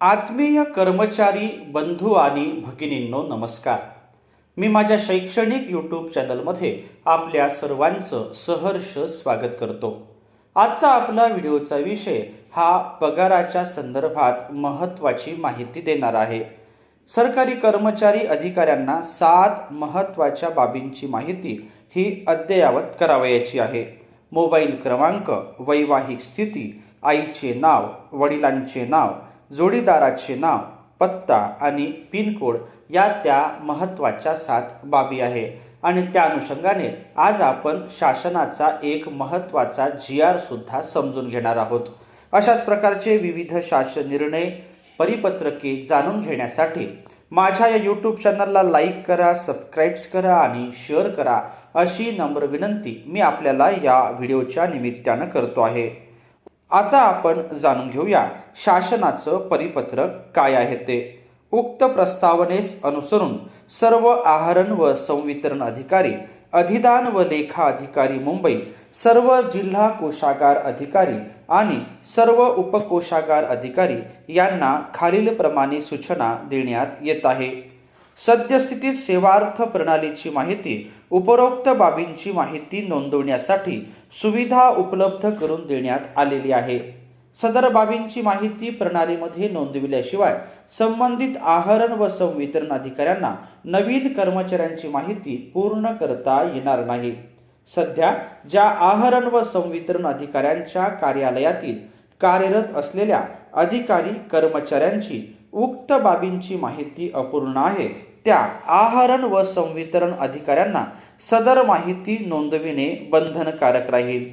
आत्मीय कर्मचारी बंधू आणि भगिनींनो नमस्कार. मी माझ्या शैक्षणिक यूट्यूब चॅनलमध्ये आपल्या सर्वांचं सहर्ष स्वागत करतो. आजचा आपला व्हिडिओचा विषय हा पगाराच्या संदर्भात महत्त्वाची माहिती देणार आहे. सरकारी कर्मचारी अधिकाऱ्यांना सात महत्त्वाच्या बाबींची माहिती ही अद्ययावत करावयाची आहे. मोबाईल क्रमांक वैवाहिक स्थिती आईचे नाव वडिलांचे नाव जोडीदाराचे नाव पत्ता आणि पिनकोड या त्या महत्त्वाच्या सात बाबी आहे. आणि त्या अनुषंगाने आज आपण शासनाचा एक महत्त्वाचा जी आरसुद्धा समजून घेणार आहोत. अशाच प्रकारचे विविध शासन निर्णय परिपत्रके जाणून घेण्यासाठी माझ्या या यूट्यूब चॅनलला लाईक करा सबस्क्राईब्स करा आणि शेअर करा अशी नम्र विनंती मी आपल्याला या व्हिडिओच्या निमित्तानं करतो आहे. आता आपण जाणून घेऊया शासनाचं परिपत्रक काय आहे ते. उक्त प्रस्तावनेस अनुसरून सर्व आहरण व संवितरण अधिकारी अधिदान व लेखा अधिकारी मुंबई सर्व जिल्हा कोषागार अधिकारी आणि सर्व उपकोषागार अधिकारी यांना खालीलप्रमाणे सूचना देण्यात येत आहे. सद्यस्थितीत सेवार्थ प्रणालीची माहिती उपरोक्त बाबींची माहिती नोंदवण्यासाठी सुविधा उपलब्ध करून देण्यात आलेली आहे. सदर बाबींची माहिती प्रणालीमध्ये नोंदविल्याशिवाय संबंधित आहरण व संवितरण अधिकाऱ्यांना नवीन कर्मचाऱ्यांची माहिती पूर्ण करता येणार नाही. सध्या ज्या आहरण व संवितरण अधिकाऱ्यांच्या कार्यालयातील कार्यरत असलेल्या अधिकारी कर्मचाऱ्यांची उक्त बाबींची माहिती अपूर्ण आहे त्या आहरण व संवितरण अधिकाऱ्यांना सदर माहिती नोंदविणे बंधनकारक राहील.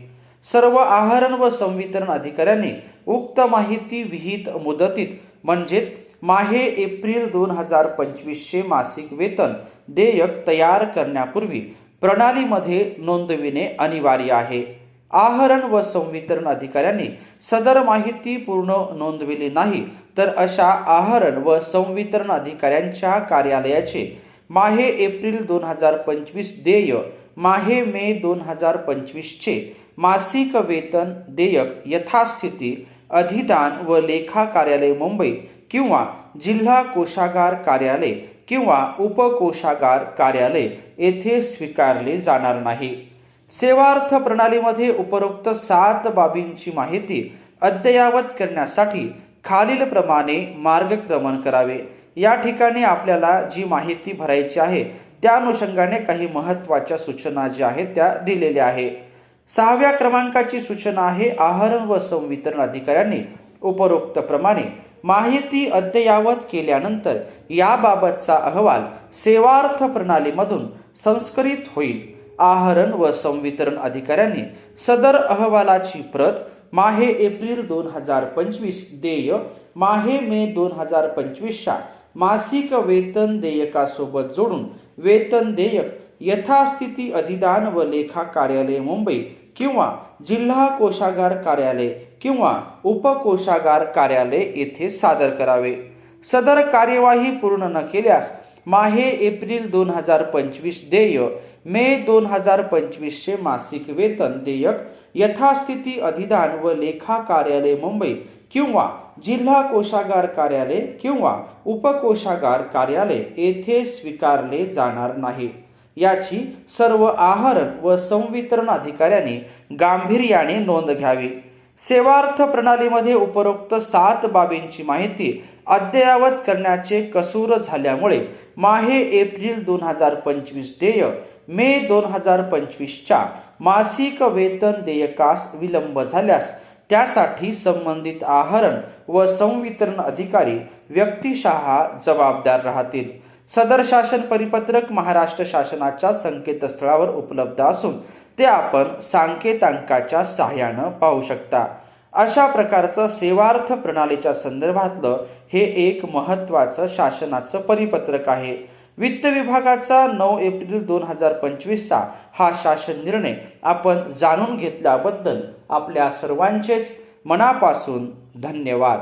सर्व आहरण व संवितरण अधिकाऱ्यांनी उक्त माहिती विहित मुदतीत म्हणजेच माहे एप्रिल दोन हजार पंचवीसशे मासिक वेतन देयक तयार करण्यापूर्वी प्रणालीमध्ये नोंदविणे अनिवार्य आहे. आहरण व संवितरण अधिकाऱ्यांनी सदर माहिती पूर्ण नोंदविली नाही तर अशा आहरण व संवितरण अधिकाऱ्यांच्या कार्यालयाचे माहे एप्रिल दोन हजार पंचवीस देय माहे मे दोन हजार पंचवीसचे मासिक वेतन देयक यथास्थिती अधिदान व लेखा कार्यालय मुंबई किंवा जिल्हा कोषागार कार्यालय किंवा उपकोषागार कार्यालय येथे स्वीकारले जाणार नाही. सेवार्थ प्रणालीमध्ये उपरोक्त सात बाबींची माहिती अद्ययावत करण्यासाठी खालीलप्रमाणे मार्गक्रमण करावे. या ठिकाणी आपल्याला जी माहिती भरायची आहे त्या अनुषंगाने काही महत्त्वाच्या सूचना ज्या आहेत त्या दिलेल्या आहे. सहाव्या क्रमांकाची सूचना आहे आहरण व संवितरण अधिकाऱ्यांनी उपरोक्त प्रमाणे माहिती अद्ययावत केल्यानंतर याबाबतचा अहवाल सेवार्थ प्रणालीमधून संस्कृत होईल. आहरण व संवितरण अधिकाऱ्यांनी सदर अहवालाची प्रत माहे एप्रिल दोन हजार पंचवीस देय माहे मे दोन हजार पंचवीसच्या मासिक वेतन देयकासोबत जोडून वेतन देयक यथास्थिती अधिदान व लेखा कार्यालय मुंबई किंवा जिल्हा कोषागार कार्यालय किंवा उपकोषागार कार्यालय येथे सादर करावे. सदर कार्यवाही पूर्ण न केल्यास माहे एप्रिल दोन हजार पंचवीस देय मे दोन हजार पंचवीसचे मासिक वेतन देयक यथास्थिती अधिदान व लेखा कार्यालय मुंबई किंवा जिल्हा कोषागार कार्यालय किंवा उपकोषागार कार्यालय येथे स्वीकारले जाणार नाही. याची सर्व आहरण व संवितरण अधिकाऱ्यांनी गांभीर्याने नोंद घ्यावी. सेवार्थ प्रणालीमध्ये उपरोक्त सात बाबींची माहिती अद्ययावत करण्याचे कसूर झाल्यामुळे माहे एप्रिल दोन हजार पंचवीस देय मे दोन हजार पंचवीसच्या मासिक वेतन देयकास विलंब झाल्यास त्यासाठी संबंधित आहरण व संवितरण अधिकारी व्यक्तिशः जबाबदार राहतील. सदर शासन परिपत्रक महाराष्ट्र शासनाच्या संकेतस्थळावर उपलब्ध असून ते आपण सांकेतांकाच्या सहाय्यानं पाहू शकता. अशा प्रकारचं सेवार्थ प्रणालीच्या संदर्भातलं हे एक महत्त्वाचं शासनाचं परिपत्रक आहे. वित्त विभागाचा नऊ एप्रिल दोन हजार पंचवीसचा हा शासन निर्णय आपण जाणून घेतल्याबद्दल आपल्या सर्वांचेच मनापासून धन्यवाद.